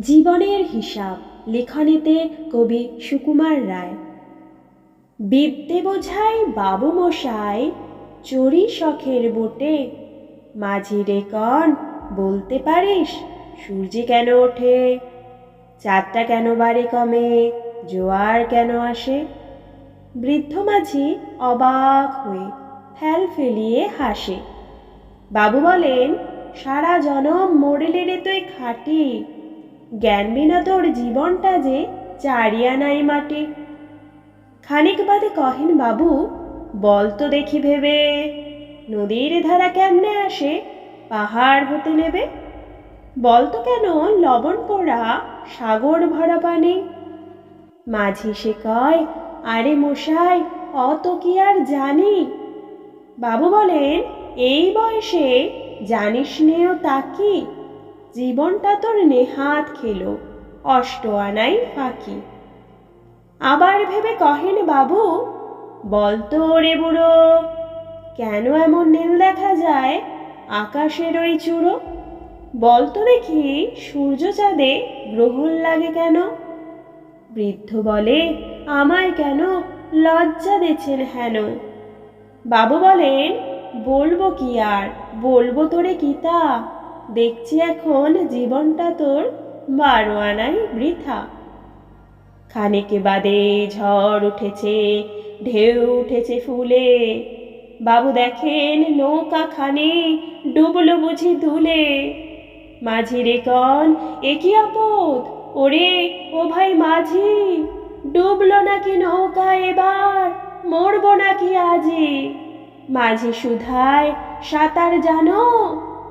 জীবনের হিসাব লেখনীতে কবি সুকুমার রায়। বিদ্যে বোঝাই বাবু মশাই চড়ি শখের বোটে। মাঝি রে কন, বলতে পারিস, সূর্যে কেন ওঠে? চাঁদটা কেন বাড়ে কমে? জোয়ার কেন আসে? বৃদ্ধ মাঝি অবাক হয়ে ফেল ফেলিয়ে হাসে। বাবু বলেন, সারা জনম মরেলে রে তুই খাটি। জ্ঞান বিনা তোর জীবনটা যে চারিয়া নাই মাটি। খানিক বাদে কহেন, বাবু, বল তো দেখি ভেবে, নদীর ধারা কেমনে আসে? পাহাড় হতে নেবে? বল তো কেন, লবণ পোড়া, সাগর ভরা পানি? মাঝি সে কয়, আরে মশাই, অত কি আর জানি? বাবু বলেন, এই বয়সে জানিস নেও তা কি? জীবনটা তোর নেহাত খেলো, অষ্ট আনাই ফাঁকি। আবার ভেবে কহেন, বাবু বলতো রে বুড়ো, কেন এমন নীল দেখা যায় আকাশের ওই চূড়ো? বলতো দেখি, সূর্য চাঁদে গ্রহণ লাগে কেন? বৃদ্ধ বলে, আমায় কেন লজ্জা দিচ্ছেন হেন? বাবু বলেন, বলব কি আর, বলব তোরে কিতা দেখছি এখন জীবনটা তোর বারো আনাই বৃথা। খানেকে বাদে ঝড় উঠেছে, ঢেউ উঠেছে ফুলে। বাবু দেখেন নৌকা খানে ডুবলো বুঝি দুলে মাঝি রে কন, এ কি আপদ? ওরে, ও ভাই মাঝি, ডুবলো নাকি নৌকা এবার? মরবো নাকি আজি মাঝি সুধায়, সাঁতার জানো?